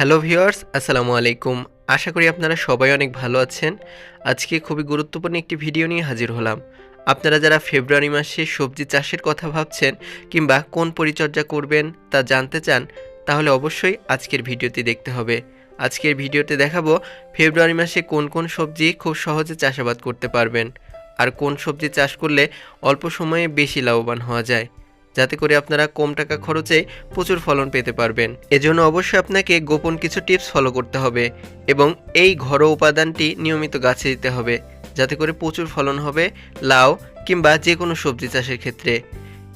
Hello viewers, আসসালামু আলাইকুম। আশা করি আপনারা সবাই অনেক ভালো আছেন। আজকে খুবই গুরুত্বপূর্ণ একটি ভিডিও নিয়ে হাজির হলাম। আপনারা যারা ফেব্রুয়ারি মাসে সবজি চাষের কথা ভাবছেন কিংবা কোন পরিচর্যা করবেন তা জানতে চান, তাহলে অবশ্যই আজকের ভিডিওটি দেখতে হবে। আজকের ভিডিওতে দেখাবো ফেব্রুয়ারি মাসে কোন কোন সবজি খুব সহজে চাষাবাদ করতে পারবেন, আর কোন সবজি চাষ করলে অল্প সময়ে বেশি লাভবান হওয়া যায়। যাতে করে আপনারা কম টাকা খরচে প্রচুর ফলন পেতে পারবেন। এজন্য অবশ্যই আপনাকে গোপন কিছু টিপস ফলো করতে হবে এবং এই ঘরোয়া উপাদানটি নিয়মিত গাছে দিতে হবে যাতে করে প্রচুর ফলন হবে লাউ কিংবা যে কোনো সবজি চাষের ক্ষেত্রে।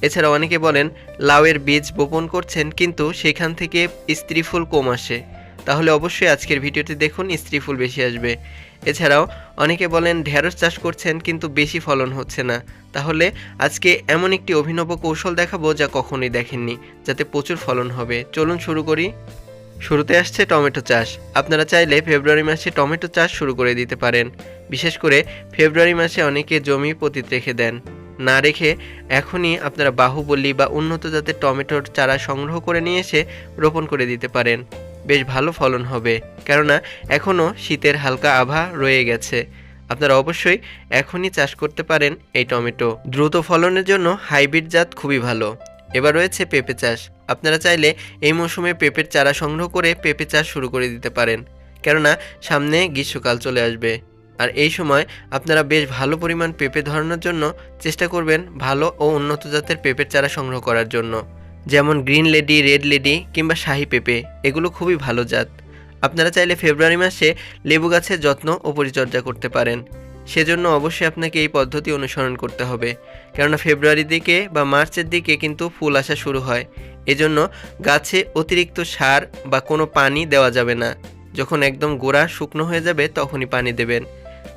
এছাড়া অনেকে বলেন, লাউয়ের বীজ বপন করছেন কিন্তু সেখান থেকে স্ত্রী ফুল কম আসে। তাহলে অবশ্যই আজকের ভিডিওতে দেখুন, স্ত্রী ফুল বেশি আসবে। এছাড়াও অনেকে বলেন ঢেঁড়স চাষ করছেন কিন্তু বেশি ফলন হচ্ছে না। তাহলে আজকে এমন একটি অভিনব কৌশল দেখাবো যা কখনোই দেখেননি, যাতে প্রচুর ফলন হবে। চলুন শুরু করি। শুরুতে আসছে টমেটো চাষ। আপনারা চাইলে ফেব্রুয়ারি মাসে টমেটো চাষ শুরু করে দিতে পারেন। বিশেষ করে ফেব্রুয়ারি মাসে অনেকে জমি পতিত রেখে দেন। না রেখে এখনই আপনারা বাহুবলী বা উন্নত জাতের টমেটোর চারা সংগ্রহ করে নিয়ে এসে রোপণ করে দিতে পারেন। বেশ ভালো ফলন হবে। কেননা এখনও শীতের হালকা আভা রয়ে গেছে। আপনারা অবশ্যই এখনই চাষ করতে পারেন এই টমেটো। দ্রুত ফলনের জন্য হাইব্রিড জাত খুবই ভালো। এবার রয়েছে পেঁপে চাষ। আপনারা চাইলে এই মৌসুমে পেঁপের চারা সংগ্রহ করে পেঁপে চাষ শুরু করে দিতে পারেন। কেননা, সামনে গ্রীষ্মকাল চলে আসবে। আর এই সময় আপনারা বেশ ভালো পরিমাণ পেঁপে ধরানোর জন্য চেষ্টা করবেন ভালো ও উন্নত জাতের পেঁপের চারা সংগ্রহ করার জন্য। যেমন গ্রিন লেডি, রেড লেডি কিংবা শাহি পেঁপে, এগুলো খুবই ভালো জাত। আপনারা চাইলে ফেব্রুয়ারি মাসে লেবু গাছের যত্ন ও পরিচর্যা করতে পারেন। সেজন্য অবশ্যই আপনাকে এই পদ্ধতি অনুসরণ করতে হবে। কেননা ফেব্রুয়ারির দিকে বা মার্চের দিকে কিন্তু ফুল আসা শুরু হয়। এজন্য গাছে অতিরিক্ত সার বা কোনো পানি দেওয়া যাবে না। যখন একদম গোড়া শুকনো হয়ে যাবে তখনই পানি দেবেন।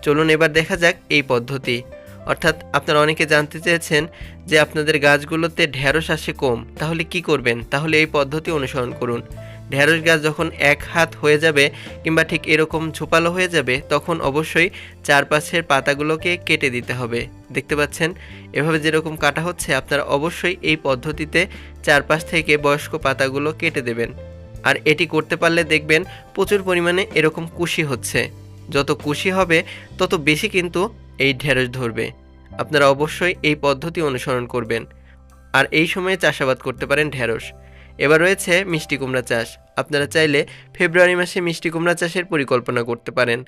চলুন এবার দেখা যাক এই পদ্ধতি। অর্থাৎ আপনারা অনেকে জানতে চেয়েছেন যে আপনাদের গাছগুলোতে ঢেঁড়স আসে কম, তাহলে কি করবেন? তাহলে এই পদ্ধতি অনুসরণ করুন। ঢেঁড়স গাছ যখন এক হাত হয়ে যাবে কিংবা ঠিক এরকম ঝোপালো হয়ে যাবে, তখন অবশ্যই চারপাশের পাতাগুলোকে কেটে দিতে হবে। দেখতে পাচ্ছেন? এভাবে যেরকম কাটা হচ্ছে, আপনারা অবশ্যই এই পদ্ধতিতে চারপাশ থেকে বয়স্ক পাতাগুলো কেটে দেবেন। আর এটি করতে পারলে দেখবেন প্রচুর পরিমাণে এরকম কুশি হচ্ছে। যত কুশি হবে, তত বেশি কিন্তু এই ঢেঁড়স ধরবে। আপনারা অবশ্যই এই পদ্ধতি অনুসরণ করবেন। আর এই সময়ে চাষাবাদ করতে পারেন ঢেঁড়স। এবার রয়েছে মিষ্টি কুমড়া চাষ। আপনারা চাইলে ফেব্রুয়ারি মাসে মিষ্টি কুমড়া চাষের পরিকল্পনা করতে পারেন।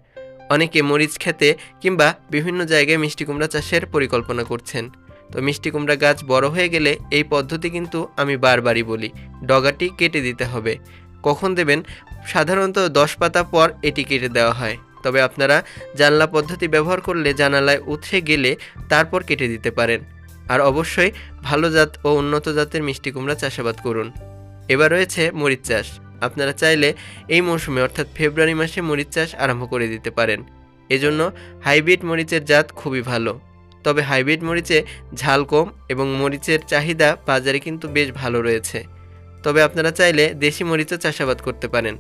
অনেকে মরিচ খেতে কিংবা বিভিন্ন জায়গায় মিষ্টি কুমড়া চাষের পরিকল্পনা করছেন। তো মিষ্টি কুমড়া গাছ বড় হয়ে গেলে এই পদ্ধতি কিন্তু আমি বারবারই বলি, ডগাটি কেটে দিতে হবে। কখন দেবেন? সাধারণত দশ পাতা পর এটি কেটে দেওয়া হয়। তবে আপনারা জানলা পদ্ধতি ব্যবহার করলে জানালায় উঠে গেলে তারপর কেটে দিতে পারেন। আর অবশ্যই ভালো জাত ও উন্নত জাতের মিষ্টি কুমড়া চাষাবাদ করুন। এবার রয়েছে মরিচ চাষ। আপনারা চাইলে এই মৌসুমে, অর্থাৎ ফেব্রুয়ারি মাসে মরিচ চাষ আরম্ভ করে দিতে পারেন। এজন্য হাইব্রিড মরিচের জাত খুবই ভালো। তবে হাইব্রিড মরিচে ঝাল কম এবং মরিচের চাহিদা বাজারে কিন্তু বেশ ভালো রয়েছে। তবে আপনারা চাইলে দেশি মরিচও চাষাবাদ করতে পারেন।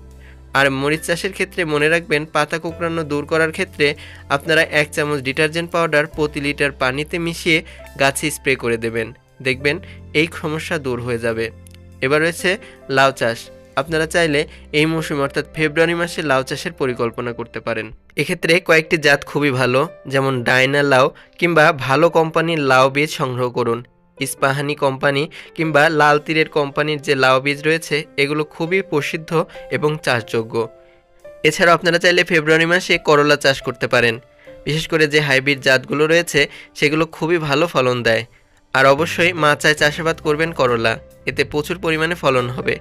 আর মরিচ চাষের ক্ষেত্রে মনে রাখবেন, পাতা কোঁকড়ানো দূর করার ক্ষেত্রে আপনারা এক চামচ ডিটারজেন্ট পাউডার প্রতি লিটার পানিতে মিশিয়ে গাছে স্প্রে করে দেবেন। দেখবেন এই সমস্যা দূর হয়ে যাবে। এবার রয়েছে লাউ চাষ। আপনারা চাইলে এই মৌসুমে, অর্থাৎ ফেব্রুয়ারি মাসে লাউ চাষের পরিকল্পনা করতে পারেন। এক্ষেত্রে কয়েকটি জাত খুবই ভালো, যেমন ডায়না লাউ কিংবা ভালো কোম্পানির লাউ বীজ সংগ্রহ করুন। ইস্পাহানি কোম্পানি কিংবা লাল তীরের কোম্পানির যে লাউ বীজ রয়েছে, এগুলো খুবই প্রসিদ্ধ এবং চাষযোগ্য। এছাড়াও আপনারা চাইলে ফেব্রুয়ারি মাসে করলা চাষ করতে পারেন। বিশেষ করে যে হাইব্রিড জাতগুলো রয়েছে, সেগুলো খুবই ভালো ফলন দেয়। আর অবশ্যই মাচায় চাষাবাদ করবেন করলা, এতে প্রচুর পরিমাণে ফলন হবে।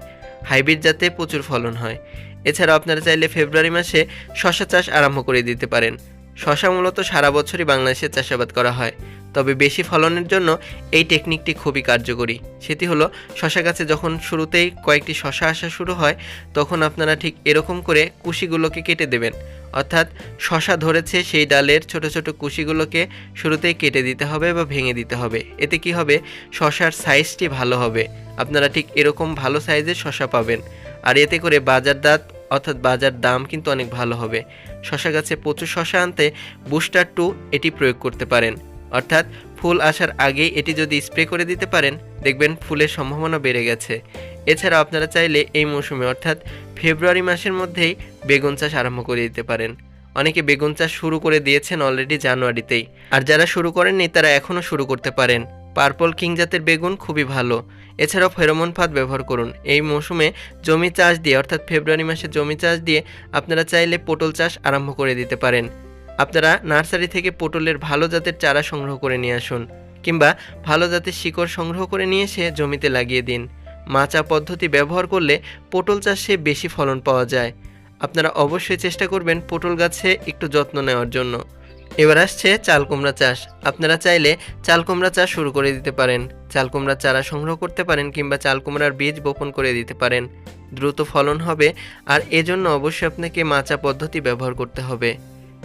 হাইব্রিড জাতে প্রচুর ফলন হয়। এছাড়াও আপনারা চাইলে ফেব্রুয়ারি মাসে শশা চাষ আরম্ভ করে দিতে পারেন। শশা মূলত সারা বছরই বাংলাদেশে চাষাবাদ করা হয়। তবে বেশি ফলনের জন্য এই টেকনিকটি খুবই কার্যকরী। সেটি হলো, শশা গাছে যখন শুরুতেই কয়েকটি শশা আসা শুরু হয়, তখন আপনারা ঠিক এরকম করে কুশিগুলোকে কেটে দেবেন। অর্থাৎ শশা ধরেছে সেই ডালের ছোট ছোট কুশিগুলোকে শুরুতেই কেটে দিতে হবে বা ভেঙে দিতে হবে। এতে কি হবে? শশার সাইজটি ভালো হবে। আপনারা ঠিক এরকম ভালো সাইজের শশা পাবেন। আর এতে করে বাজার দাঁত অর্থাৎ বাজার দাম কিন্তু অনেক ভালো হবে। শশা গাছে প্রচুর শশা আনতে বুস্টার টু এটি প্রয়োগ করতে পারেন। অর্থাৎ ফুল আসার আগেই এটি যদি স্প্রে করে দিতে পারেন, দেখবেন ফুলের সম্ভাবনা বেড়ে গেছে। এছাড়া আপনারা চাইলে এই মৌসুমে, অর্থাৎ ফেব্রুয়ারি মাসের মধ্যেই বেগুন চাষ আরম্ভ করে দিতে পারেন। অনেকে বেগুন চাষ শুরু করে দিয়েছেন অলরেডি জানুয়ারিতেই। আর যারা শুরু করেননি, তারা এখনও শুরু করতে পারেন। পার্পল কিং জাতের বেগুন খুবই ভালো। এছাড়াও ফেরোমন ফাঁদ ব্যবহার করুন। এই মৌসুমে জমি চাষ দিয়ে, অর্থাৎ ফেব্রুয়ারি মাসে জমি চাষ দিয়ে আপনারা চাইলে পটল চাষ আরম্ভ করে দিতে পারেন। আপনারা নার্সারি থেকে পটলের ভালো জাতের চারা সংগ্রহ করে নিয়ে আসুন, কিংবা ভালো জাতের শিকড় সংগ্রহ করে নিয়ে এসে জমিতে লাগিয়ে দিন। মাচা পদ্ধতি ব্যবহার করলে পটল চাষে বেশি ফলন পাওয়া যায়। আপনারা অবশ্যই চেষ্টা করবেন পটল গাছে একটু যত্ন নেওয়ার জন্য। এবার আসছে চাল কুমড়া চাষ। আপনারা চাইলে চাল কুমড়া চাষ শুরু করে দিতে পারেন। চাল কুমড়ার চারা সংগ্রহ করতে পারেন কিংবা চাল কুমড়ার বীজ বপন করে দিতে পারেন। দ্রুত ফলন হবে আর এজন্য অবশ্যই আপনাকে মাচা পদ্ধতি ব্যবহার করতে হবে।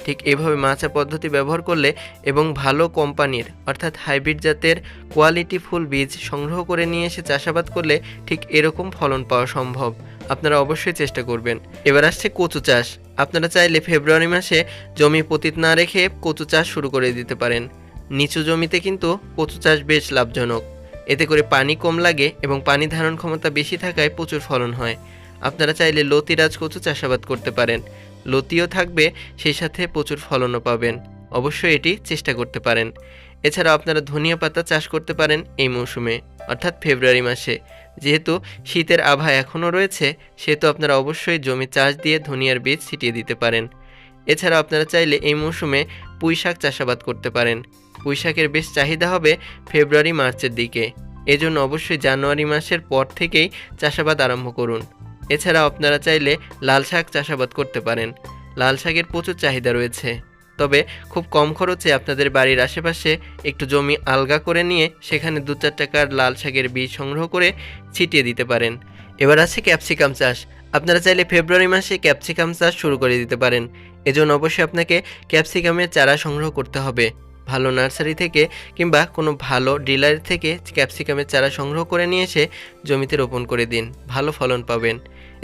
ঠিক এভাবে মাচা পদ্ধতি ব্যবহার করলে এবং ভালো কোম্পানির অর্থাৎ হাইব্রিড জাতের কোয়ালিটি ফুল বীজ সংগ্রহ করে নিয়ে এসে চাষাবাদ করলে ঠিক এরকম ফলন পাওয়া সম্ভব। আপনারা অবশ্যই চেষ্টা করবেন। এবার আসছে কচু চাষ। আপনারা চাইলে ফেব্রুয়ারি মাসে জমি পতিত না রেখে কচু চাষ শুরু করে দিতে পারেন। নিচু জমিতে কিন্তু কচু চাষ বেশ লাভজনক। এতে করে পানি কম লাগে এবং পানি ধারণ ক্ষমতা বেশি থাকায় প্রচুর ফলন হয়। আপনারা চাইলে লতিরাজ কচু চাষাবাদ করতে পারেন। লতিও থাকবে, সেই সাথে প্রচুর ফলনও পাবেন। অবশ্যই এটি চেষ্টা করতে পারেন। এছাড়া আপনারা ধনিয়া পাতা চাষ করতে পারেন এই মৌসুমে, অর্থাৎ ফেব্রুয়ারি মাসে। যেহেতু শীতের আভা এখনও রয়েছে, সেহেতু আপনারা অবশ্যই জমি চাষ দিয়ে ধনিয়ার বীজ ছিটিয়ে দিতে পারেন। এছাড়া আপনারা চাইলে এই মৌসুমে পুঁই শাক চাষাবাদ করতে পারেন। পুঁই শাকের বেশ চাহিদা হবে ফেব্রুয়ারি, মার্চের দিকে। এজন্য অবশ্যই জানুয়ারি মাসের পর থেকেই চাষাবাদ আরম্ভ করুন। এছাড়া আপনারা চাইলে লাল শাক চাষাবাদ করতে পারেন। লাল শাকের প্রচুর চাহিদা রয়েছে। তবে খুব কম খরচে আপনাদের বাড়ির আশেপাশে একটু জমি আলগা করে নিয়ে সেখানে দু চার টাকার লাল শাকের বীজ সংগ্রহ করে ছিটিয়ে দিতে পারেন। এবার আছে ক্যাপসিকাম চাষ। আপনারা চাইলে ফেব্রুয়ারি মাসে ক্যাপসিকাম চাষ শুরু করে দিতে পারেন। এজন্য অবশ্যই আপনাকে ক্যাপসিকামের চারা সংগ্রহ করতে হবে। ভালো নার্সারি থেকে কিংবা কোনো ভালো ডিলার থেকে ক্যাপসিকামের চারা সংগ্রহ করে নিয়ে এসে জমিতে রোপণ করে দিন। ভালো ফলন পাবেন।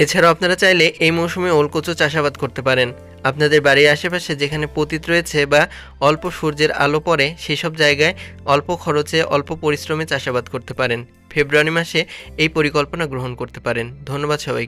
এছাড়াও আপনারা চাইলে এই মৌসুমে ওলকচু চাষাবাদ করতে পারেন। আপনাদের বাড়ির আশেপাশে যেখানে পতিত রয়েছে বা অল্প সূর্যের আলো পরে সেসব জায়গায় অল্প খরচে, অল্প পরিশ্রমে চাষাবাদ করতে পারেন। ফেব্রুয়ারি মাসে এই পরিকল্পনা গ্রহণ করতে পারেন। ধন্যবাদ সবাই